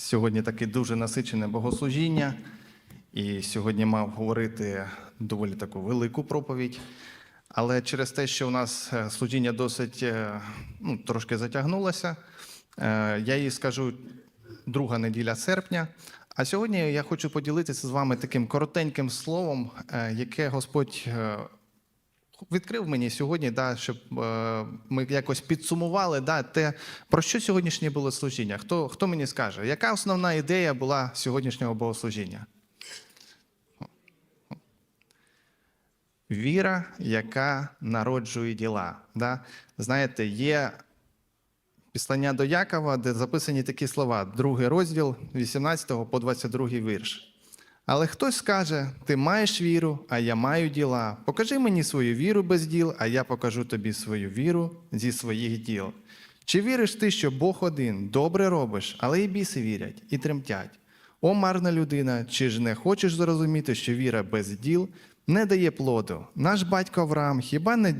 Сьогодні таке дуже насичене богослужіння, і сьогодні мав говорити доволі таку велику проповідь. Але через те, що у нас е, служіння досить е, ну, трошки затягнулося, е, я їй скажу друга неділя серпня. А сьогодні я хочу поділитися з вами таким коротеньким словом, яке Господь відкрив мені сьогодні, да, щоб е, ми якось підсумували да, те, про що сьогоднішнє було служіння. Хто, хто мені скаже, яка основна ідея була сьогоднішнього богослужіння? Віра, яка народжує діла. Да? Знаєте, є післання до Якова, де записані такі слова, другий розділ 18 по 22 вірш. Але хтось скаже: ти маєш віру, а я маю діла. Покажи мені свою віру без діл, а я покажу тобі свою віру зі своїх діл. Чи віриш ти, що Бог один, добре робиш, але і біси вірять і тремтять? О, марна людина, чи ж не хочеш зрозуміти, що віра без діл не дає плоду? Наш батько Авраам хіба не,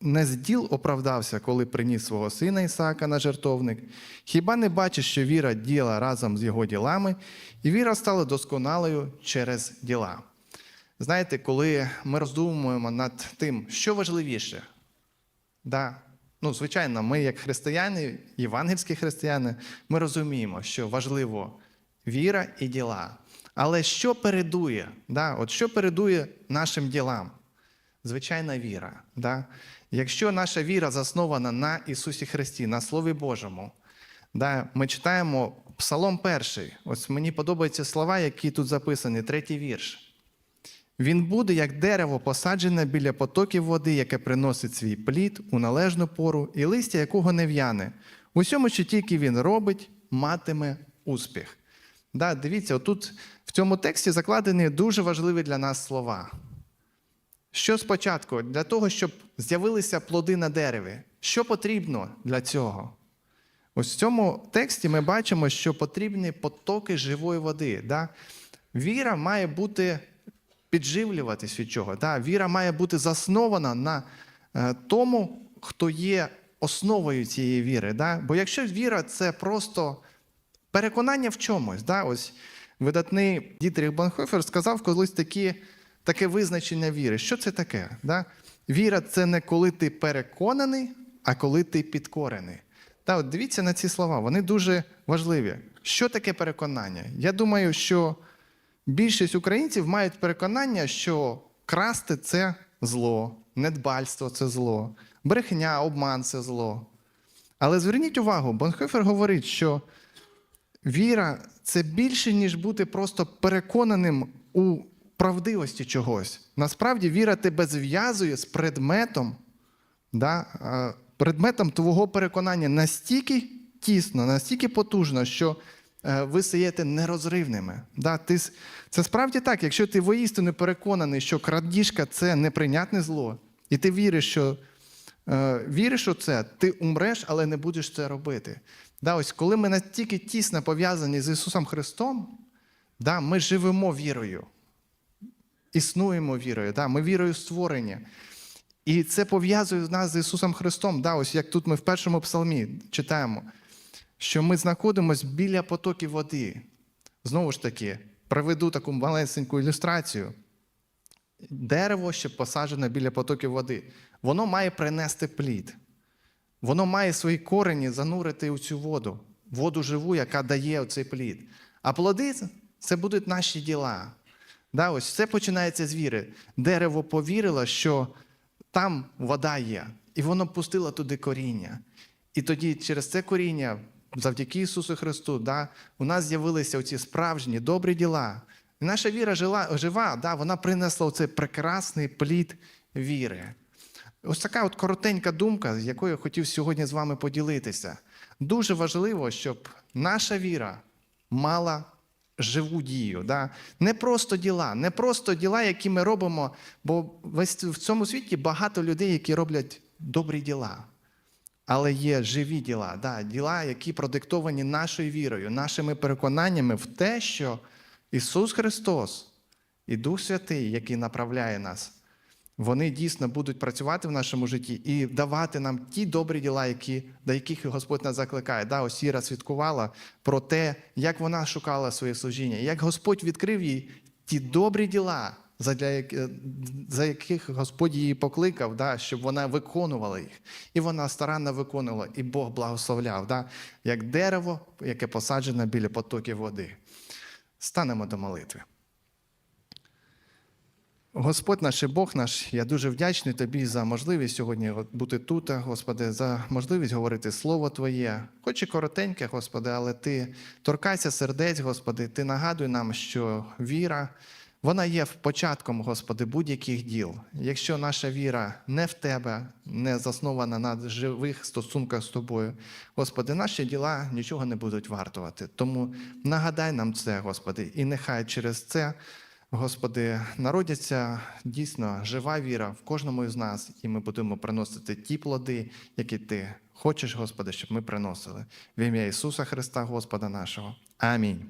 діл, не з діл оправдався, коли приніс свого сина Ісаака на жертовник? Хіба не бачиш, що віра діла разом з його ділами, і віра стала досконалою через діла? Знаєте, коли ми роздумуємо над тим, що важливіше, да, ну, звичайно, ми, як християни, євангельські християни, ми розуміємо, що важливо віра і діла. Але що передує? Да? От що передує нашим ділам? Звичайна віра. Да? Якщо наша віра заснована на Ісусі Христі, на Слові Божому, да? ми читаємо Псалом перший. Ось мені подобаються слова, які тут записані, третій вірш. Він буде як дерево, посаджене біля потоків води, яке приносить свій плід у належну пору, і листя якого не в'яне. Усьому, що тільки він робить, матиме успіх. Да, дивіться, отут в цьому тексті закладені дуже важливі для нас слова. Що спочатку? Для того, щоб з'явилися плоди на дереві. Що потрібно для цього? Ось в цьому тексті ми бачимо, що потрібні потоки живої води. Да? Віра має бути підживлюватись від чого. Да? Віра має бути заснована на е, тому, хто є основою цієї віри. Да? Бо якщо віра це просто переконання в чомусь, да? ось видатний Дітріх Бонхофер сказав колись такі, таке визначення віри. Що це таке? Да? Віра це не коли ти переконаний, а коли ти підкорений. Та, от дивіться на ці слова, вони дуже важливі. Що таке переконання? Я думаю, що більшість українців мають переконання, що красти це зло, недбальство це зло, брехня, обман це зло. Але зверніть увагу, Бонхофер говорить, що віра це більше, ніж бути просто переконаним у правдивості чогось. Насправді віра тебе зв'язує з предметом, да, е, предметом твого переконання настільки тісно, настільки потужно, що е, ви стаєте нерозривними. Да, ти, це справді так, якщо ти воістину переконаний, що крадіжка це неприйнятне зло, і ти віриш, що е, віриш у це, ти умреш, але не будеш це робити. Да, ось коли ми настільки тісно пов'язані з Ісусом Христом, да, ми живемо вірою, існуємо вірою, да, ми вірою створені. І це пов'язує нас з Ісусом Христом. Да, ось як тут ми в першому псалмі читаємо, що ми знаходимося біля потоків води. Знову ж таки, приведу таку малесеньку ілюстрацію. Дерево, що посаджене біля потоків води, воно має принести плід. Воно має свої корені занурити у цю воду, воду живу, яка дає цей плід. А плоди це будуть наші діла. Да, ось це починається з віри. Дерево повірило, що там вода є, і воно пустило туди коріння. І тоді через це коріння, завдяки Ісусу Христу, да, у нас з'явилися оці справжні добрі діла. І наша віра жила, жива, да, вона принесла оцей прекрасний плід віри. Ось така от коротенька думка, з якою я хотів сьогодні з вами поділитися. Дуже важливо, щоб наша віра мала живу дію. Да? Не просто діла, не просто діла, які ми робимо, бо в цьому світі багато людей, які роблять добрі діла. Але є живі діла, да, діла, які продиктовані нашою вірою, нашими переконаннями в те, що Ісус Христос і Дух Святий, який направляє нас, вони дійсно будуть працювати в нашому житті і давати нам ті добрі діла, які, до яких Господь нас закликає. Да, ось Іра свідкувала про те, як вона шукала своє служіння, як Господь відкрив їй ті добрі діла, е, за яких Господь її покликав, да, щоб вона виконувала їх. І вона старанно виконувала, і Бог благословляв, да, як дерево, яке посаджене біля потоків води. Станемо до молитви. Господь наш і Бог наш, я дуже вдячний Тобі за можливість сьогодні бути тут, Господи, за можливість говорити Слово Твоє, хоч і коротеньке, Господи, але Ти торкайся сердець, Господи, Ти нагадуй нам, що віра, вона є початком, Господи, будь-яких діл. Якщо наша віра не в Тебе, не заснована на живих стосунках з Тобою, Господи, наші діла нічого не будуть вартувати. Тому нагадай нам це, Господи, і нехай через це. Господи, народяться дійсно жива віра в кожному із нас, і ми будемо приносити ті плоди, які Ти хочеш, Господи, щоб ми приносили. В ім'я Ісуса Христа, Господа нашого. Амінь.